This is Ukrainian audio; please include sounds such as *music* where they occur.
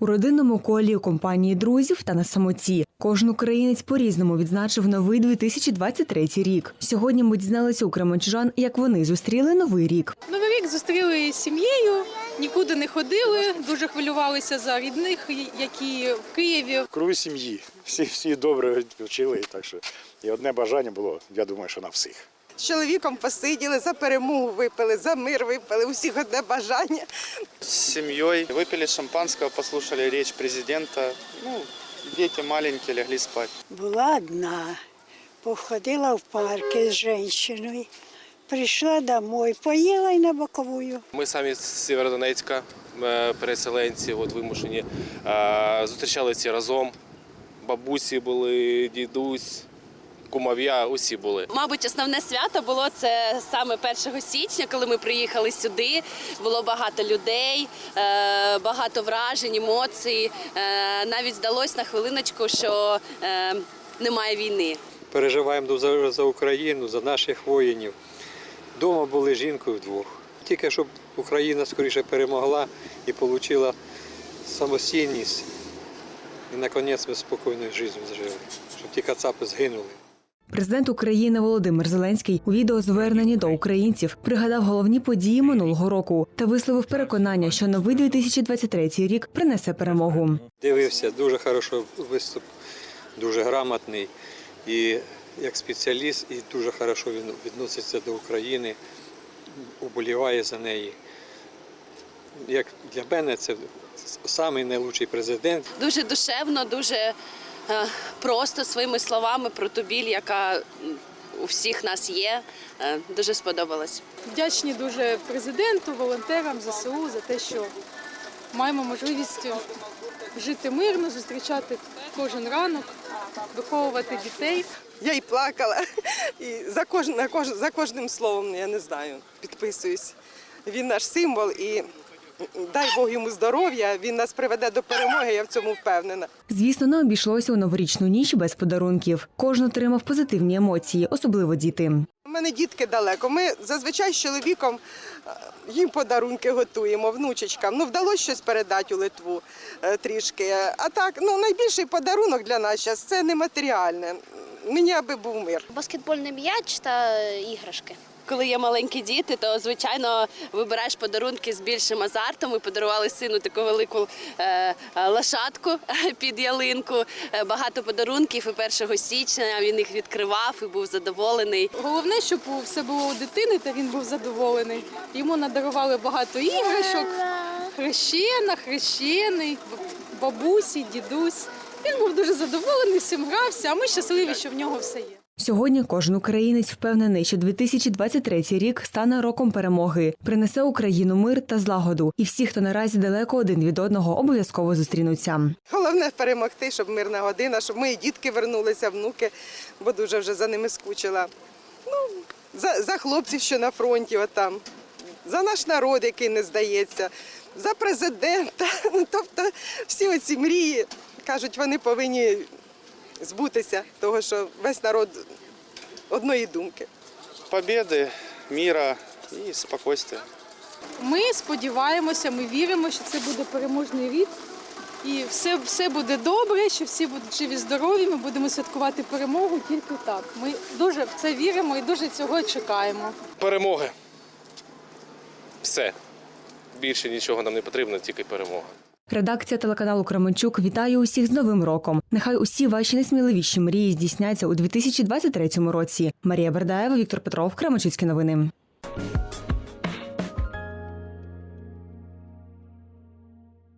У родинному колі, у компанії друзів та на самоті. Кожен українець по-різному відзначив новий 2023 рік. Сьогодні ми дізналися у кременчужан, як вони зустріли новий рік. Новий рік зустріли з сім'єю, нікуди не ходили, дуже хвилювалися за рідних, які в Києві. в кругу сім'ї. Всі, всі добре вчили, так що і одне бажання було, я думаю, що на всіх. З чоловіком посиділи, за перемогу випили, за мир випили, усіх одне бажання. с семьей. Выпили шампанского, послушали речь президента. Ну, дети маленькие легли спать. Була одна, походила в парки з жінкою, прийшла домой, поїла і на боковую. Ми самі з Сєвєродонецька, е, переселенці, от вимушені. Е, Зустрічалися разом. Бабусі були, дідусь, кумов'я, усі були. Мабуть, основне свято було це саме 1 січня, коли ми приїхали сюди. Було багато людей, е, багато вражень, емоцій. Е, Навіть здалось на хвилиночку, що е, немає війни. переживаємо за, за Україну, за наших воїнів. Дома були жінкою вдвох. Тільки щоб Україна скоріше перемогла і отримала самостійність. І наконець ми спокійною життю зажили, щоб ті кацапи згинули. Президент України Володимир Зеленський у відеозверненні до українців пригадав головні події минулого року та висловив переконання, що новий 2023 рік принесе перемогу. Дивився, дуже хороший виступ, дуже грамотний. І як спеціаліст, і дуже хорошо він відноситься до України, уболіває за неї. Як для мене це самий найлучший президент. Дуже душевно, дуже просто своїми словами про ту біль, яка у всіх нас є. Е, Дуже сподобалось. Вдячні дуже президенту, волонтерам, ЗСУ за те, що маємо можливість жити мирно, зустрічати кожен ранок, виховувати дітей. Я і плакала, і за, кожн, за кожним словом, я не знаю, підписуюсь. Він наш символ і дай Бог йому здоров'я, він нас приведе до перемоги, я в цьому впевнена. Звісно, не обійшлося у новорічну ніч без подарунків. Кожен отримав позитивні емоції, особливо діти. У мене дітки далеко. Ми зазвичай з чоловіком е, їм подарунки готуємо, внучечкам. Ну, вдалося щось передати у Литву е, трішки. А так, ну найбільший подарунок для нас зараз це нематеріальне. Мені аби був мир. Баскетбольний м'яч та іграшки. Коли є маленькі діти, то звичайно вибираєш подарунки з більшим азартом. Ми подарували сину таку велику е, е, лошадку під ялинку. Е, Багато подарунків. І 1 січня він їх відкривав і був задоволений. Головне, щоб все було у дитини, та він був задоволений. Йому надарували багато іграшок, хрещена, хрещений, бабусі, дідусь. Він був дуже задоволений, всім грався, а ми щасливі, що в нього все є. Сьогодні кожен українець впевнений, що 2023 рік стане роком перемоги, принесе Україну мир та злагоду. І всі, хто наразі далеко один від одного, обов'язково зустрінуться. Головне перемогти, щоб мирна година, щоб мої дітки вернулися, внуки, бо дуже вже за ними скучила. Ну, за, за хлопців, що на фронті, отам, за наш народ, який не здається, за президента. *laughs* Тобто всі оці мрії, кажуть, вони повинні збутися, того що весь народ одної думки. Победы, мира и спокойствия. Ми сподіваємося, ми віримо, що це буде переможний рік. І все, все буде добре, що всі будуть живі, здорові. Ми будемо святкувати перемогу тільки так. Ми дуже в це віримо і дуже цього чекаємо. Перемоги. Все. Більше нічого нам не потрібно, тільки перемога. Редакція телеканалу Кременчук вітає усіх з Новим роком. Нехай усі ваші найсміливіші мрії здійсняться у 2023 році. Марія Бердаєва, Віктор Петров, Кременчуцькі новини.